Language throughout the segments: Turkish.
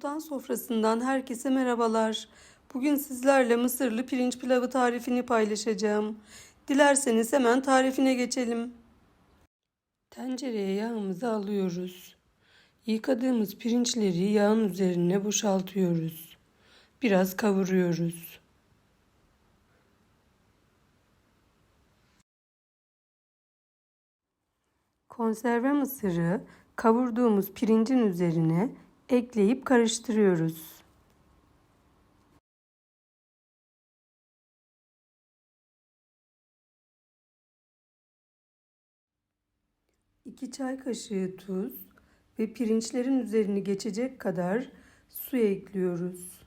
Sultan sofrasından herkese merhabalar. Bugün sizlerle Mısırlı pirinç pilavı tarifini paylaşacağım. Dilerseniz hemen tarifine geçelim. Tencereye yağımızı alıyoruz. Yıkadığımız pirinçleri yağın üzerine boşaltıyoruz. Biraz kavuruyoruz. Konserve mısırı kavurduğumuz pirincin üzerine ekleyip karıştırıyoruz. İki çay kaşığı tuz ve pirinçlerin üzerini geçecek kadar su ekliyoruz.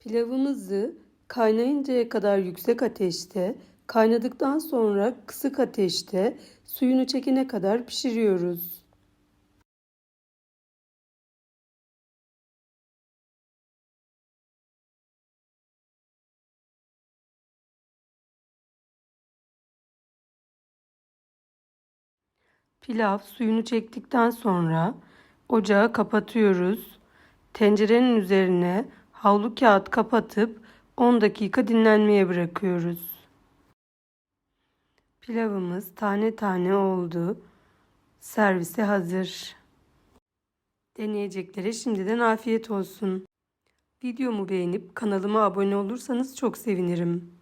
Pilavımızı kaynayıncaya kadar yüksek ateşte, kaynadıktan sonra kısık ateşte suyunu çekene kadar pişiriyoruz. Pilav suyunu çektikten sonra ocağı kapatıyoruz. Tencerenin üzerine havlu kağıt kapatıp 10 dakika dinlenmeye bırakıyoruz. Pilavımız tane tane oldu. Servise hazır. Deneyeceklere şimdiden afiyet olsun. Videomu beğenip kanalıma abone olursanız çok sevinirim.